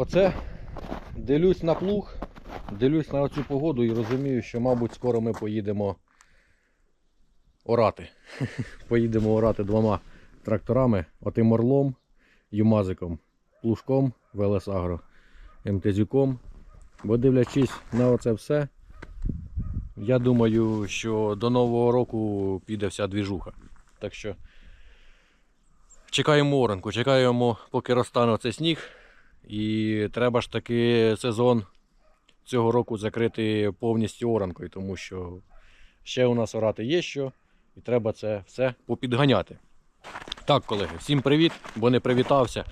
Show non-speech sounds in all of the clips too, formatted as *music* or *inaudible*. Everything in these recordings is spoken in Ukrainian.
Оце дивлюсь на плуг, дивлюсь на цю погоду і розумію, що, мабуть, скоро ми поїдемо орати. *laughs* поїдемо орати двома тракторами, отим орлом, юмазиком, плужком Велесагро, МТЗюком. Бо дивлячись на оце все, я думаю, що до Нового року піде вся двіжуха. Так що чекаємо оранку, чекаємо, поки розтане оцей сніг. І треба ж таки сезон цього року закрити повністю оранкою, тому що ще у нас орати є що, і треба це все попідганяти. Так, колеги, всім привіт, бо не привітався.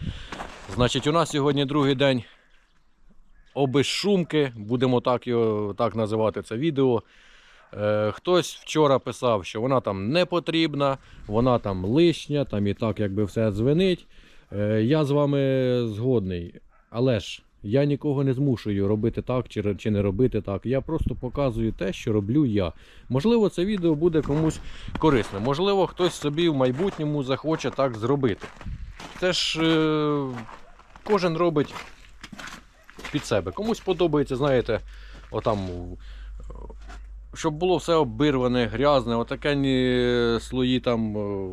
Значить, у нас сьогодні другий день обезшумки, будемо так його так називати це відео. Е, хтось вчора писав, що вона там не потрібна, вона там лишня, там і так якби все дзвенить. Е, я з вами згодний, але ж я нікого не змушую робити так чи, чи не робити так. Я просто показую те, що роблю я. Можливо, це відео буде комусь корисне. Можливо, хтось собі в майбутньому захоче так зробити. Це ж е, кожен робить під себе. Комусь подобається, знаєте, отам. Е, Щоб було все обірване, грязне, отаке слої там е,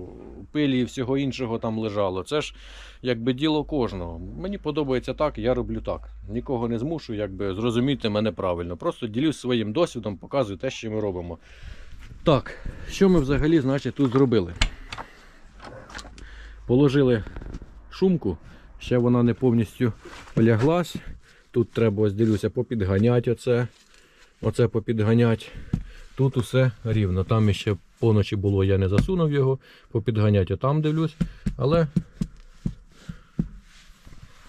пилі і всього іншого там лежало. Це ж якби діло кожного. Мені подобається так, я роблю так. Нікого не змушую, якби зрозуміти мене правильно. Просто ділюсь своїм досвідом, показую те, що ми робимо. Так, що ми взагалі, значить, тут зробили? Положили шумку, ще вона не повністю поляглась. Тут треба, ось дивлюся, попідганяти оце. Оце попідганяти. Тут усе рівно. Там ще поночі було, я не засунув його, попідганяти отам дивлюсь. Але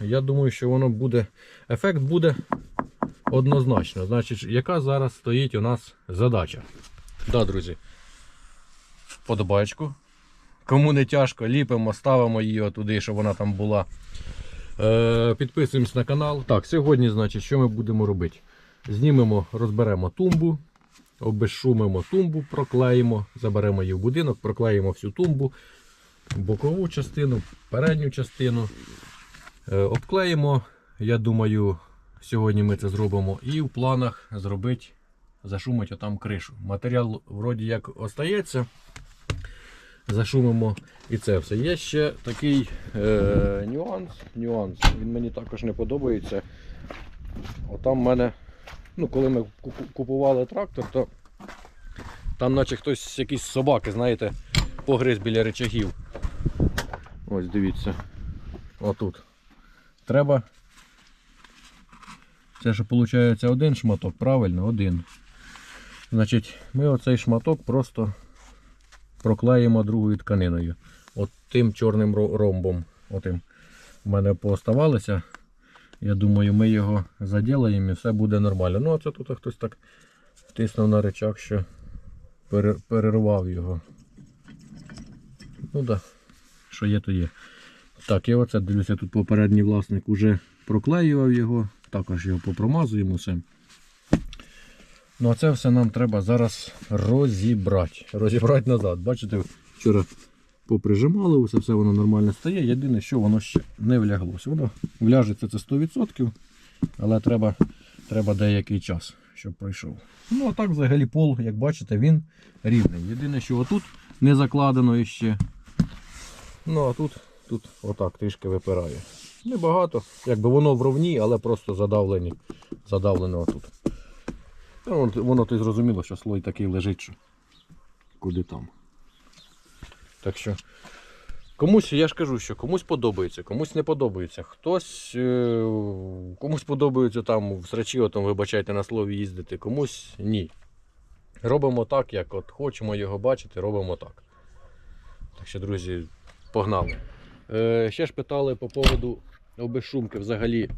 я думаю, що воно буде. Ефект буде однозначно. Значить, яка зараз стоїть у нас задача? Да, друзі. Подобачку. Кому не тяжко, ліпимо, ставимо її туди, щоб вона там була. Е, підписуємось на канал. Так, сьогодні, значить, що ми будемо робити? Знімемо, розберемо тумбу, обезшумимо тумбу, проклеїмо, заберемо її в будинок, проклеїмо всю тумбу, бокову частину, передню частину. Е, обклеїмо. Я думаю, сьогодні ми це зробимо. І в планах зробити, зашумити отам кришу. Матеріал вроді як остається. Зашумимо і це все. Є ще такий е, нюанс. нюанс. Він мені також не подобається. Отам в мене, ну коли ми купували трактор, то там наче хтось якісь собаки, знаєте, погриз біля речагів. Ось дивіться. Отут. Треба. Це ж виходить один шматок, правильно, один. Значить, ми оцей шматок просто проклеїмо другою тканиною. От тим чорним ромбом. Отим в мене пооставалося. Я думаю, ми його заділаємо і все буде нормально. Ну, а це тут хтось так втиснув на речах, що перервав його. Ну да. що є, то є. Так, я оце дивлюся, тут попередній власник вже проклеював його, також його попромазуємо все. Ну а це все нам треба зараз розібрати. Розібрати назад. Бачите, вчора поприжимали, усе все воно нормально стає. Єдине, що воно ще не вляглося. Воно вляжеться це 100%, але треба, треба деякий час, щоб пройшов. Ну а так взагалі пол, як бачите, він рівний. Єдине, що отут не закладено іще. Ну а тут, тут отак трішки випирає. Небагато. Якби воно в ровні, але просто задавлені. Задавлено отут. Ну, от воно то зрозуміло, що слой такий лежить, що куди там. Так що комусь, я ж кажу, що комусь подобається, комусь не подобається. Хтось е, комусь подобається там в срачі, отом, вибачайте, на слові їздити, комусь ні. Робимо так, як от хочемо його бачити, робимо так. Так що, друзі, погнали. Е, ще ж питали по поводу обезшумки взагалі.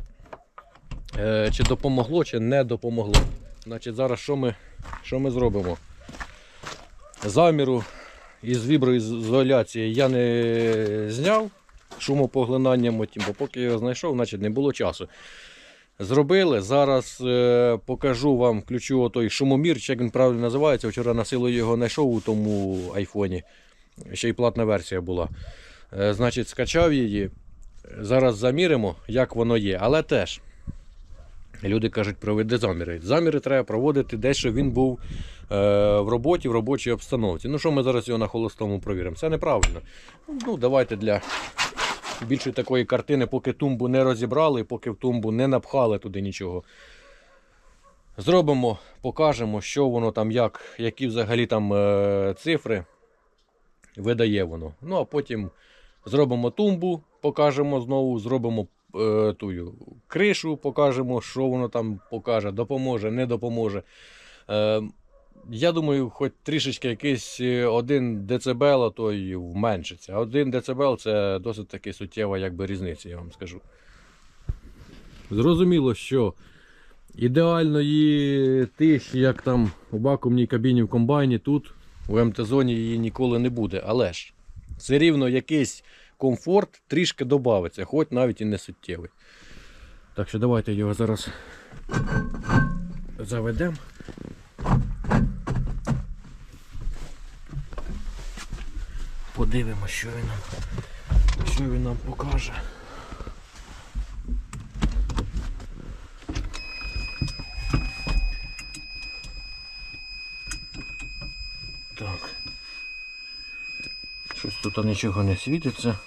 Е, чи допомогло, чи не допомогло. Значить, зараз що ми, що ми зробимо? Заміру із віброізоляції я не зняв шумопоглинанням, отім, бо поки я його знайшов, значить не було часу. Зробили. Зараз е, покажу вам, включу отой шумомір, як він правильно називається. Вчора на силу його знайшов у тому айфоні. Ще й платна версія була. Е, значить, скачав її. зараз заміримо, як воно є. Але теж люди кажуть, проведи заміри. Заміри треба проводити десь, щоб він був в роботі, в робочій обстановці. Ну що ми зараз його на холостому провіримо? Це неправильно. Ну, давайте для більшої такої картини, поки тумбу не розібрали, поки в тумбу не напхали туди нічого. Зробимо, покажемо, що воно там, як, які взагалі там е, цифри видає воно. Ну а потім зробимо тумбу, покажемо знову, зробимо е, тую кришу, покажемо, що воно там покаже, допоможе, не допоможе. Е, я думаю, хоч трішечки якийсь е, один децибел, а то й вменшиться. Один децибел це досить таки суттєва якби, різниця, я вам скажу. Зрозуміло, що ідеальної тиші, як там у вакуумній кабіні в комбайні, тут у МТ-зоні її ніколи не буде. Але ж все рівно якийсь комфорт трішки додається, хоч навіть і не суттєвий. Так що давайте його зараз заведемо. Подивимося, що він нам, що він нам покаже. Так. Щось тут нічого не світиться.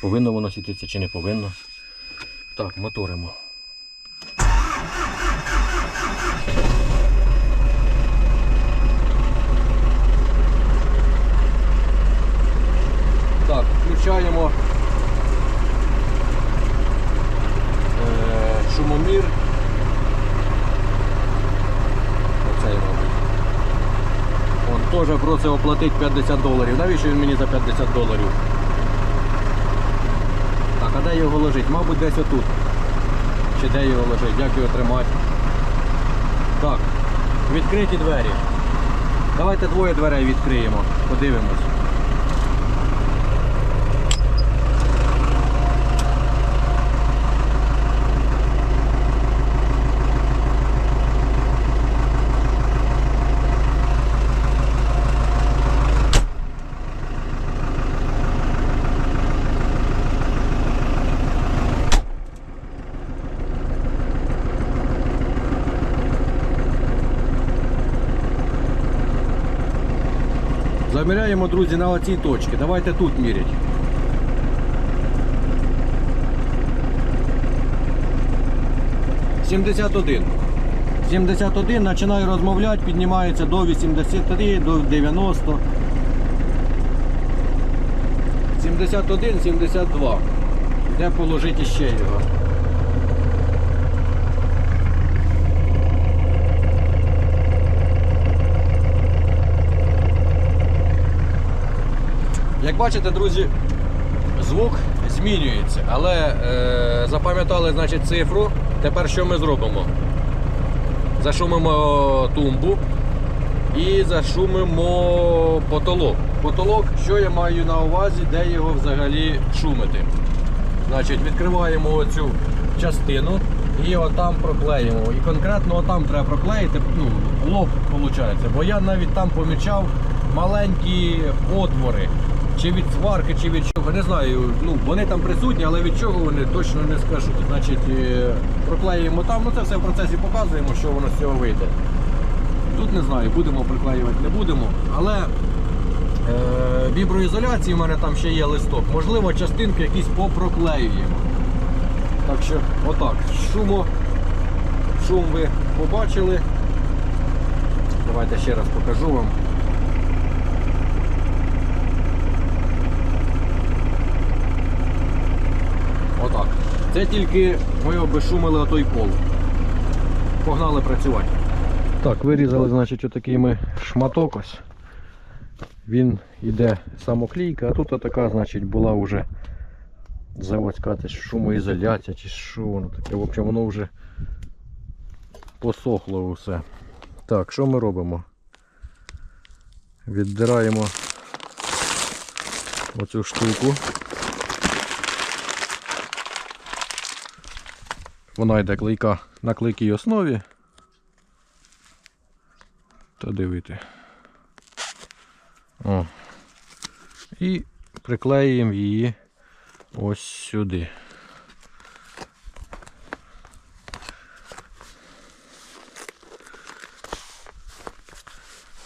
Повинно воно світитися чи не повинно. Так, моторимо. Так, е, шумомір. Оцей, мабуть. Он теж просить оплатити 50 доларів. Навіщо він мені за 50 доларів? Так, а де його ложить? Мабуть, десь отут. Чи де його ложить? Як його тримати? Так, відкриті двері. Давайте двоє дверей відкриємо. Подивимось. Заміряємо, друзі, на оцій точці. Давайте тут міряти. Сімдесят один. 71, починаю розмовляти, піднімається до 83, до 90. 71, 72. Де положити ще його? Як бачите, друзі, звук змінюється, але е, запам'ятали значить, цифру. Тепер що ми зробимо? Зашумимо тумбу і зашумимо потолок. Потолок, що я маю на увазі, де його взагалі шумити. Значить, відкриваємо оцю частину і отам проклеїмо. І конкретно отам треба проклеїти, ну, лоб виходить. Бо я навіть там помічав маленькі отвори. Чи від сварки, чи від чого, не знаю. Ну, вони там присутні, але від чого вони точно не скажу. Значить, е, проклеїмо там, ну це все в процесі показуємо, що воно з цього вийде. Тут не знаю, будемо приклеювати, не будемо. Але е, віброізоляції в мене там ще є листок. Можливо, частинки якісь попроклеюємо. Так що, отак. Шумо. Шум ви побачили. Давайте ще раз покажу вам. Отак. Це тільки ми обешумили отой пол. Погнали працювати. Так, вирізали, значить, отакий ми шматок ось. Він йде самоклійка, а тут така, значить, була вже заводська шумоізоляція чи що воно таке. В общем, воно вже посохло все. Так, що ми робимо? Віддираємо оцю штуку. Вона йде клейка на клейкій основі. Та дивити. О. І приклеїмо її ось сюди.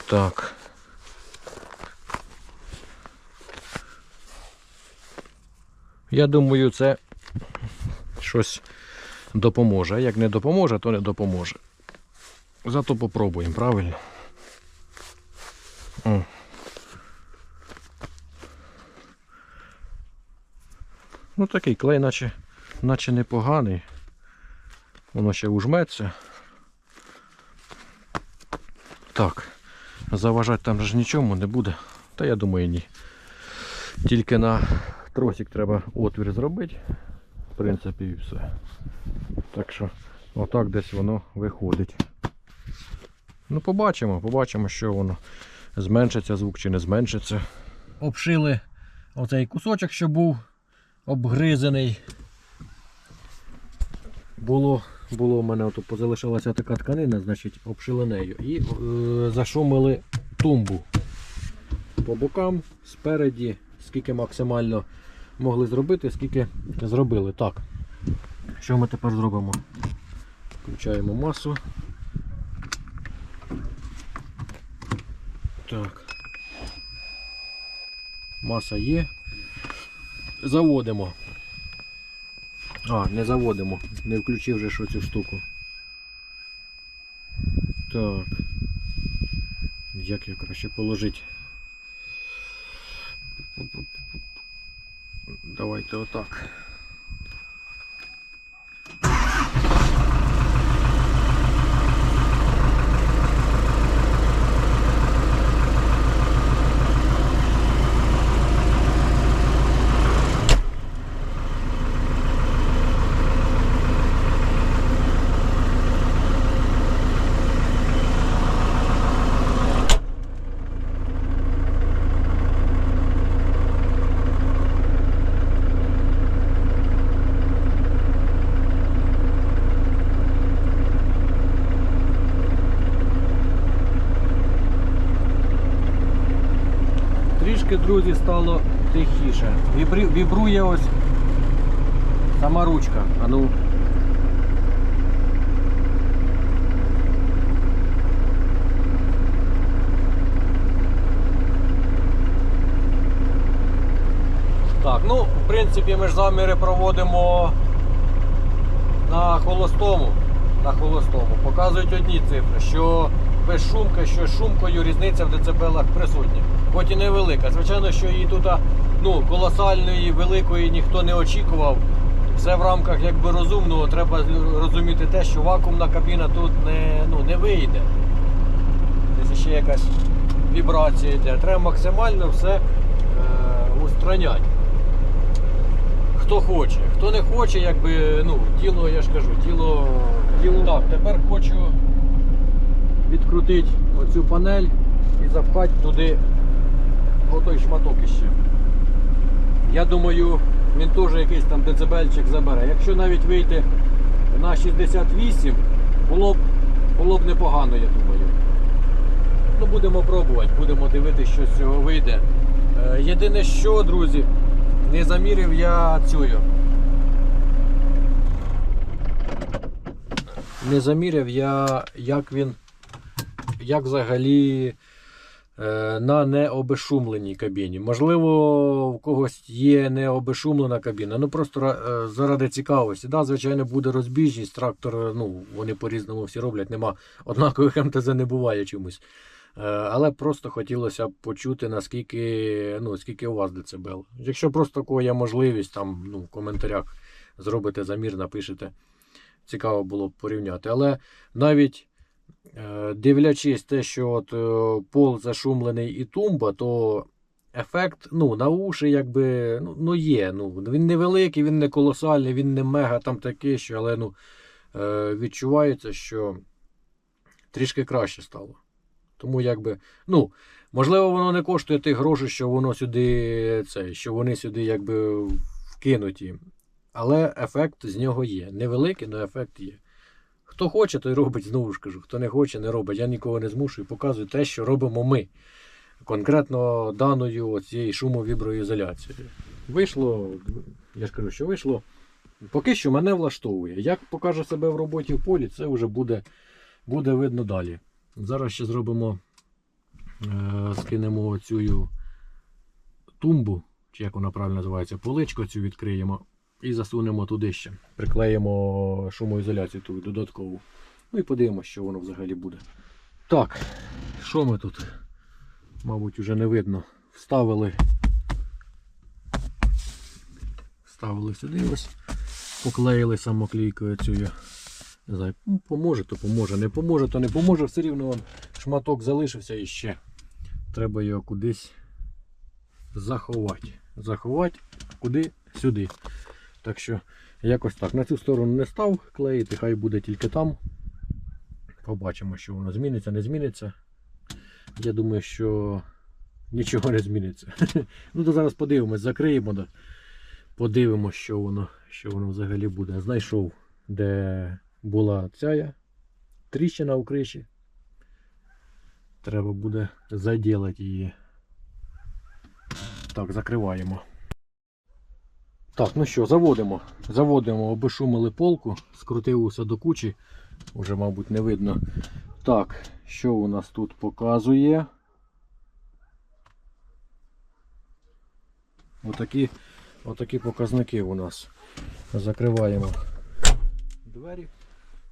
Так. Я думаю, це щось допоможе. А як не допоможе, то не допоможе. Зато попробуємо, правильно? О. Ну такий клей, наче, наче непоганий. Воно ще ужметься. Так, заважати там ж нічому не буде. Та я думаю ні. Тільки на тросик треба отвір зробити. В принципі і все. Так що отак десь воно виходить. Ну, побачимо, побачимо, що воно зменшиться звук чи не зменшиться. Обшили оцей кусочок, що був обгризаний. Було, було в мене ото позалишилася така тканина, значить обшили нею. І е, зашумили тумбу по бокам, спереді, скільки максимально могли зробити, скільки зробили. Так. Що ми тепер зробимо? Включаємо масу. Так. Маса є. Заводимо. А, не заводимо. Не включив вже що цю штуку. Так. Як його краще положити? Давайте отак. Трішки, друзі, стало тихіше. Вібрує ось сама ручка. А ну. Так, ну, в принципі, ми ж заміри проводимо на холостому. На холостому. Показують одні цифри, що без шумка, що з шумкою різниця в децибелах присутня. Хоч і невелика. Звичайно, що її тут ну, колосальної, великої ніхто не очікував. Все в рамках якби розумного. Треба розуміти те, що вакуумна кабіна тут не, ну, не вийде. Десь ще якась вібрація йде. Треба максимально все е, устраняти. Хто хоче, хто не хоче, якби, ну, тіло, я ж кажу, тіло, тіло. Так, тепер хочу відкрутити оцю панель і запхати туди отой шматок іще. Я думаю, він теж якийсь там децибельчик забере. Якщо навіть вийти на 68, було б, було б непогано, я думаю. Ну, будемо пробувати, будемо дивитися, що з цього вийде. Е, Єдине що, друзі, не замірив я цю. Не заміряв я, як він, як взагалі на необешумленій кабіні. Можливо, в когось є необешумлена кабіна. Ну просто е, заради цікавості. Да, звичайно, буде розбіжність. Трактор, е, ну, вони по-різному всі роблять, нема однакових *laughs* МТЗ не буває чомусь. Е, Але просто хотілося б почути, наскільки ну, скільки у вас децибел. Якщо просто такого є можливість, там ну, в коментарях зробите замір, напишете. Цікаво було б порівняти. Але навіть е, дивлячись те, що от, е, пол зашумлений і тумба, то ефект ну, на уші якби, ну, ну є. Ну, він не великий, він не колосальний, він не мега там такий, що, але ну, е, відчувається, що трішки краще стало. Тому якби, ну, можливо, воно не коштує тих грошей, що воно сюди, це, що вони сюди якби вкинуті. Але ефект з нього є. Невеликий, але ефект є. Хто хоче, той робить, знову ж кажу. Хто не хоче, не робить. Я нікого не змушую, показую те, що робимо ми. Конкретно даною цією шумовіброізоляцією. Вийшло Я ж кажу, що вийшло. Поки що мене влаштовує. Як покаже себе в роботі в полі, це вже буде, буде видно далі. Зараз ще зробимо, е, скинемо цю тумбу, чи як вона правильно називається, поличку цю відкриємо і засунемо туди ще. Приклеїмо шумоізоляцію ту додаткову. Ну і подивимося, що воно взагалі буде. Так, що ми тут? Мабуть, вже не видно. Вставили. Вставили сюди ось. Поклеїли самоклійкою цю. Не знаю, ну, поможе, то поможе. Не поможе, то не поможе. Все рівно вон шматок залишився і ще. Треба його кудись заховати. Заховати куди? Так що якось так. На цю сторону не став клеїти, хай буде тільки там. Побачимо, що воно зміниться, не зміниться. Я думаю, що нічого не зміниться. *laughs* ну то зараз подивимось, закриємо. Да. Подивимось, що воно, що воно взагалі буде. Знайшов, де була ця тріщина у криші. Треба буде заділити її. Так, закриваємо. Так, ну що, заводимо. Заводимо, обешумили полку, скрутив усе до кучі. Уже, мабуть, не видно. Так, що у нас тут показує? Отакі, отакі показники у нас. Закриваємо двері.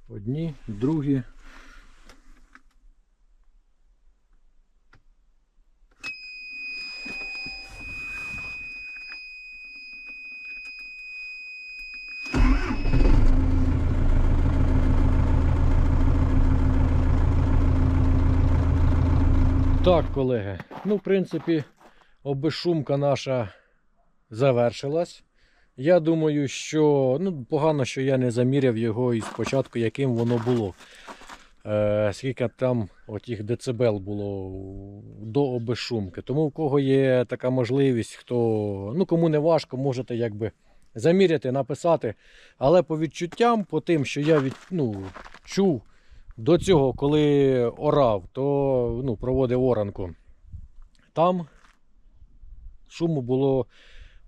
Одні, другі. Так, колеги. Ну, в принципі, обезшумка наша завершилась. Я думаю, що ну, погано, що я не заміряв його із початку, яким воно було. Е, скільки там отих децибел було до обезшумки. Тому в кого є така можливість, хто ну кому не важко, можете якби заміряти, написати. Але по відчуттям, по тим, що я від, ну, чув до цього, коли орав, то ну, проводив оранку, там шуму було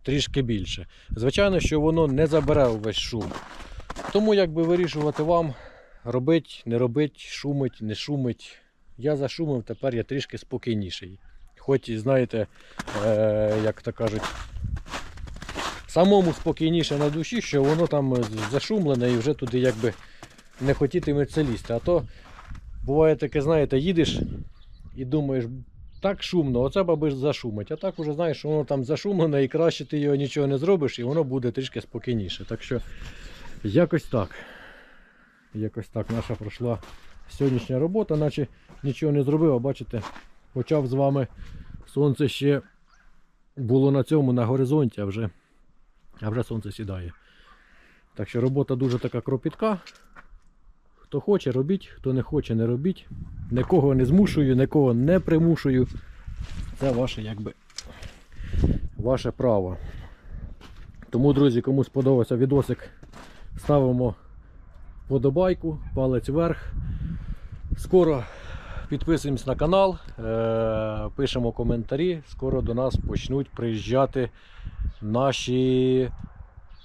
трішки більше. Звичайно, що воно не забере увесь шум. Тому якби вирішувати вам, робить, не робить, шумить, не шумить. Я зашумив, тепер я трішки спокійніший. Хоч, знаєте, е, як то кажуть, самому спокійніше на душі, що воно там зашумлене і вже туди якби не хотітиметься лізти. А то буває таке, знаєте, їдеш і думаєш, так шумно, оце баби зашумить. А так вже знаєш, що воно там зашумлене і краще ти його нічого не зробиш, і воно буде трішки спокійніше. Так що якось так. Якось так наша пройшла сьогоднішня робота, наче нічого не зробив, а бачите, почав з вами сонце ще було на цьому, на горизонті, а вже, а вже сонце сідає. Так що робота дуже така кропітка. Хто хоче, робіть, хто не хоче, не робіть. Нікого не змушую, нікого не примушую. Це ваше якби ваше право. Тому, друзі, кому сподобався відосик, ставимо подобайку, палець вверх. Скоро підписуємось на канал, е- пишемо коментарі. Скоро до нас почнуть приїжджати наші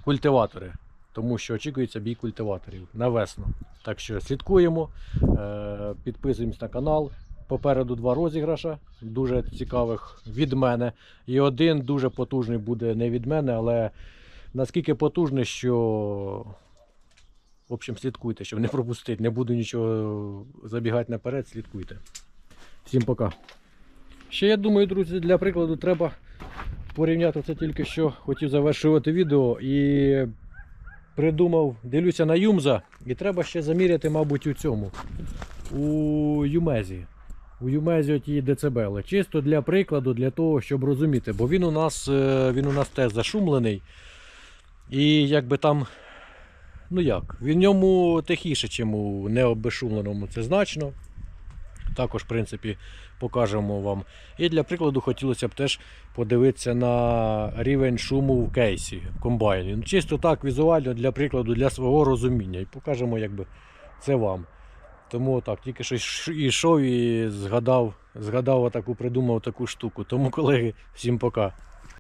культиватори. Тому що очікується бій культиваторів на весну. Так що слідкуємо, е, підписуємось на канал. Попереду два розіграша, дуже цікавих від мене. І один дуже потужний буде не від мене, але наскільки потужний, що в общем, слідкуйте, щоб не пропустити. Не буду нічого забігати наперед, слідкуйте. Всім пока. Ще я думаю, друзі, для прикладу треба порівняти це тільки що хотів завершувати відео і придумав, дивлюся на Юмза, і треба ще заміряти, мабуть, у цьому. У Юмезі. У Юмезі ті децибели. Чисто для прикладу, для того, щоб розуміти, бо він у нас, е, він у нас теж зашумлений. І якби там, ну як, в ньому тихіше, ніж у необезшумленому, це значно. Також, в принципі, покажемо вам. І для прикладу хотілося б теж подивитися на рівень шуму в кейсі в комбайні. Ну, чисто так, візуально, для прикладу, для свого розуміння. І покажемо, якби це вам. Тому так, тільки що йшов і згадав, згадав таку, придумав таку штуку. Тому, колеги, всім пока.